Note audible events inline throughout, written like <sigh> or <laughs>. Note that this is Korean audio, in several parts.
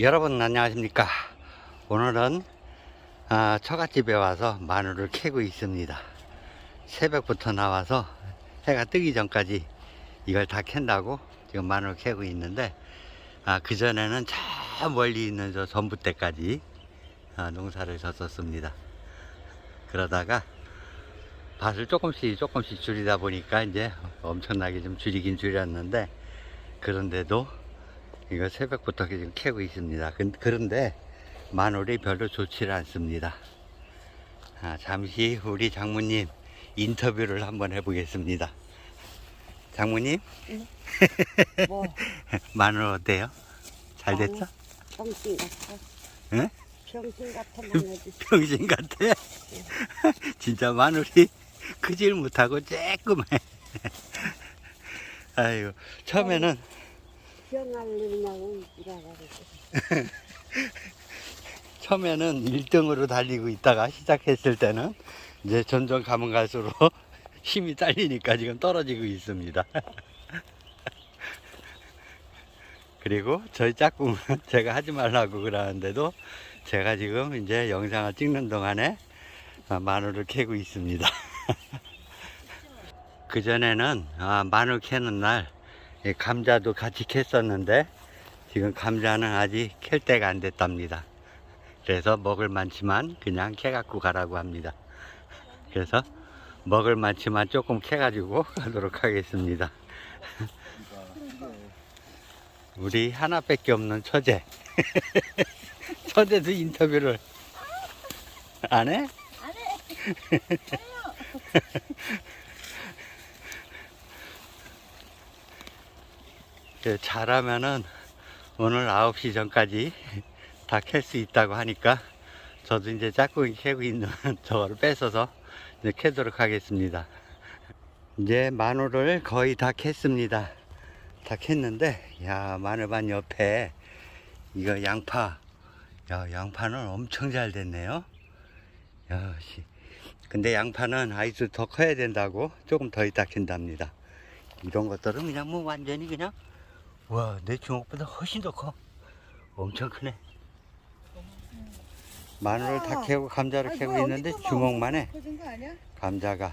여러분 안녕하십니까? 오늘은 아, 처갓집에 와서 마늘을 캐고 있습니다. 새벽부터 나와서 해가 뜨기 전까지 이걸 다 캔다고 지금 마늘을 캐고 있는데 아, 그전에는 저 멀리 있는 저 전부대까지 아, 농사를 졌었습니다. 그러다가 밭을 조금씩 조금씩 줄이다 보니까 이제 엄청나게 좀 줄이긴 줄였는데 그런데도 이거 새벽부터 지금 캐고 있습니다. 근- 그런데 마늘이 별로 좋지 않습니다. 아, 잠시 우리 장모님 인터뷰를 한번 해보겠습니다. 장모님 <laughs> 뭐 마늘 어때요? 잘 됐어? 병신 같아. 응? 병신 같아 마늘이. 병신 같아? <laughs> 진짜 마늘이 크질 못하고 쬐끔해. <laughs> 아이고 처음에는 병 알리냐고 일하라고. 처음에는 1등으로 달리고 있다가 시작했을 때는 이제 점점 가면 갈수록 <laughs> 힘이 딸리니까 지금 떨어지고 있습니다. <laughs> 그리고 저희 짝꿍은 <laughs> 제가 하지 말라고 그러는데도 제가 지금 이제 영상을 찍는 동안에 아, 마늘을 캐고 있습니다. 그전에는 아, 마늘 캐는 날 이 감자도 같이 캤었는데 지금 감자는 아직 캘 때가 안 됐답니다. 그래서 먹을 만치만 그냥 캐갖고 가라고 합니다. 그래서 먹을 만치만 조금 캐가지고 <laughs> 가도록 하겠습니다. <laughs> 우리 하나밖에 없는 처제. <laughs> 처제도 인터뷰를 안 해? 예, 잘하면은 오늘 9시 전까지 <laughs> 다 캘 수 있다고 하니까 저도 이제 짝꿍이 캐고 있는 <laughs> 저거를 뺏어서 이제 캐도록 하겠습니다. 이제 마늘을 거의 다 캤습니다. 다 캤는데, 야, 마늘반 옆에 이거 양파, 야, 양파는 엄청 잘 됐네요. 야, 씨. 근데 양파는 아이스 더 커야 된다고 조금 더 있다 캔답니다. 이런 것들은 그냥 뭐 완전히 그냥 와, 내 주먹보다 훨씬 더 커. 엄청 크네. 마늘을 다 캐고 감자를 캐고 있는데 주먹만 해. 커진 거 아니야? 감자가.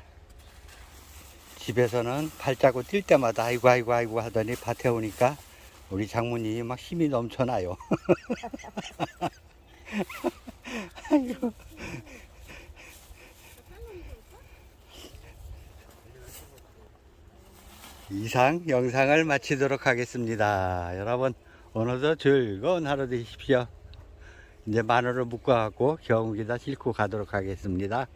집에서는 발자국 뛸 때마다 아이고 아이고 아이고 하더니 밭에 오니까 우리 장모님이 막 힘이 넘쳐나요. <laughs> 아이고. 이상 영상을 마치도록 하겠습니다. 여러분 오늘도 즐거운 하루 되십시오. 이제 마늘을 묶어갖고 경운기다 싣고 가도록 하겠습니다.